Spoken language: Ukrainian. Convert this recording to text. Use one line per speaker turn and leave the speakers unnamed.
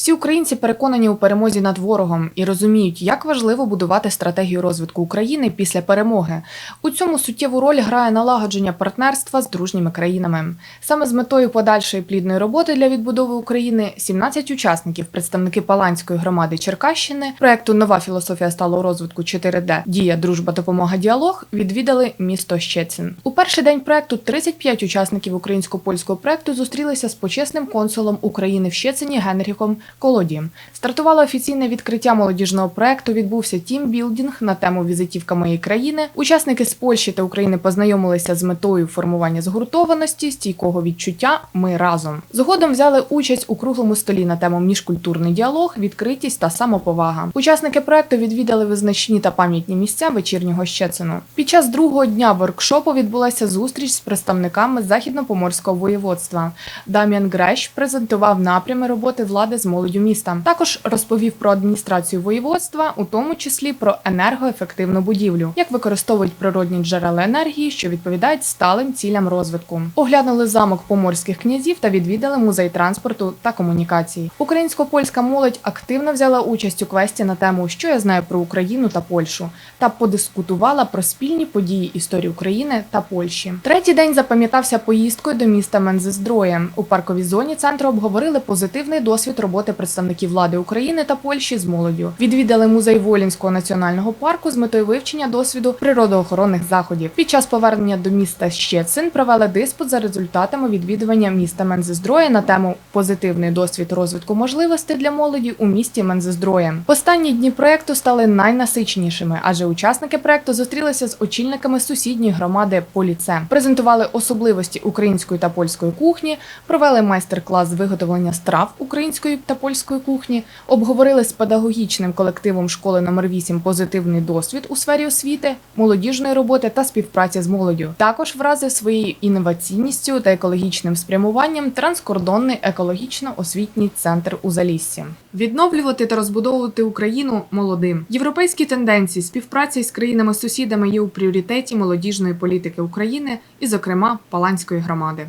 Всі українці переконані у перемозі над ворогом і розуміють, як важливо будувати стратегію розвитку України після перемоги. У цьому суттєву роль грає налагодження партнерства з дружніми країнами. Саме з метою подальшої плідної роботи для відбудови України 17 учасників, представники Паланської громади Черкащини, проекту Нова філософія сталого розвитку 4D Дія, дружба, допомога, діалог відвідали місто Щецин. У перший день проекту 35 учасників українсько-польського проекту зустрілися з почесним консулом України в Щецині Генріхом Колодієм. Стартувало офіційне відкриття молодіжного проекту. Відбувся тімбілдінг на тему Візитівка моєї країни. Учасники з Польщі та України познайомилися з метою формування згуртованості, стійкого відчуття. Ми разом згодом взяли участь у круглому столі на тему міжкультурний діалог, відкритість та самоповага. Учасники проекту відвідали визначні та пам'ятні місця вечірнього Щецину. Під час другого дня воркшопу відбулася зустріч з представниками західно-поморського воєводства. Дам'ян Грещ презентував напрями роботи влади з молоддю міста. Також розповів про адміністрацію воєводства, у тому числі про енергоефективну будівлю, як використовують природні джерела енергії, що відповідають сталим цілям розвитку. Оглянули замок поморських князів та відвідали музей транспорту та комунікацій. Українсько-польська молодь активно взяла участь у квесті на тему Що я знаю про Україну та Польщу та подискутувала про спільні події історії України та Польщі. Третій день запам'ятався поїздкою до міста Мензездроє. У парковій зоні центру обговорили позитивний досвід роботи представників влади України та Польщі з молоддю. Відвідали музей Волінського національного парку з метою вивчення досвіду природоохоронних заходів. Під час повернення до міста Щецин провели диспут за результатами відвідування міста Мензездроє на тему позитивний досвід розвитку можливостей для молоді у місті Мензездроє. Останні дні проекту стали найнасиченішими, адже учасники проекту зустрілися з очільниками сусідньої громади Поліце, презентували особливості української та польської кухні, провели майстер-клас з виготовлення страв української та польської кухні, обговорили з педагогічним колективом школи номер 8 позитивний досвід у сфері освіти, молодіжної роботи та співпраці з молоддю. Також вразив своєю інноваційністю та екологічним спрямуванням транскордонний екологічно-освітній центр у Заліссі. Відновлювати та розбудовувати Україну молодим. Європейські тенденції співпраці з країнами-сусідами є у пріоритеті молодіжної політики України і, зокрема, Паланської громади.